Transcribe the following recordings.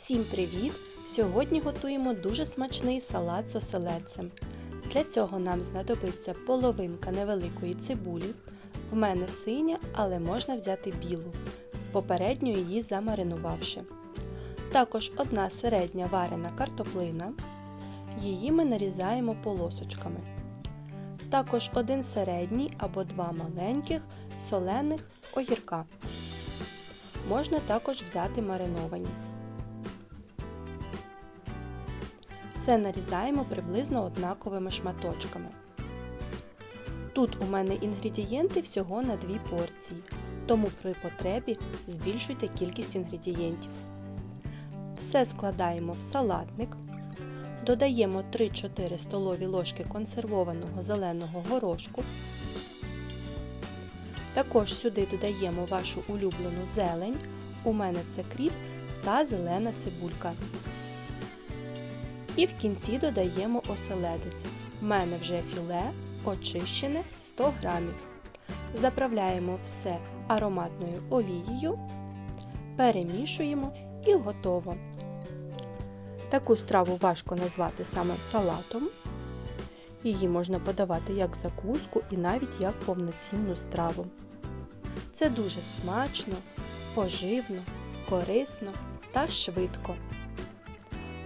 Всім привіт! Сьогодні готуємо дуже смачний салат з оселедцем. Для цього нам знадобиться половинка невеликої цибулі. В мене синя, але можна взяти білу, попередньо її замаринувавши. Також одна середня варена картоплина. Її ми нарізаємо полосочками. Також один середній або два маленьких солених огірка. Можна також взяти мариновані. Це нарізаємо приблизно однаковими шматочками. Тут у мене інгредієнти всього на дві порції, тому при потребі збільшуйте кількість інгредієнтів. Все складаємо в салатник. Додаємо 3-4 столові ложки консервованого зеленого горошку. Також сюди додаємо вашу улюблену зелень. У мене це кріп та зелена цибулька. І в кінці додаємо оселедець. У мене вже філе очищене 100 грамів. Заправляємо все ароматною олією, перемішуємо і готово. Таку страву важко назвати саме салатом. Її можна подавати як закуску і навіть як повноцінну страву. Це дуже смачно, поживно, корисно та швидко.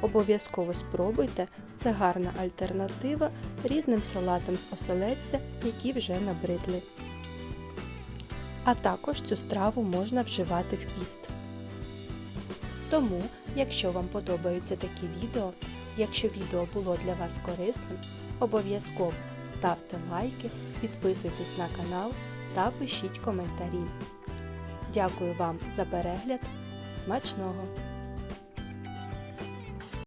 Обов'язково спробуйте, це гарна альтернатива різним салатам з оселедця, які вже набридли. А також цю страву можна вживати в піст. Тому, якщо вам подобаються такі відео, якщо відео було для вас корисним, обов'язково ставте лайки, підписуйтесь на канал та пишіть коментарі. Дякую вам за перегляд. Смачного!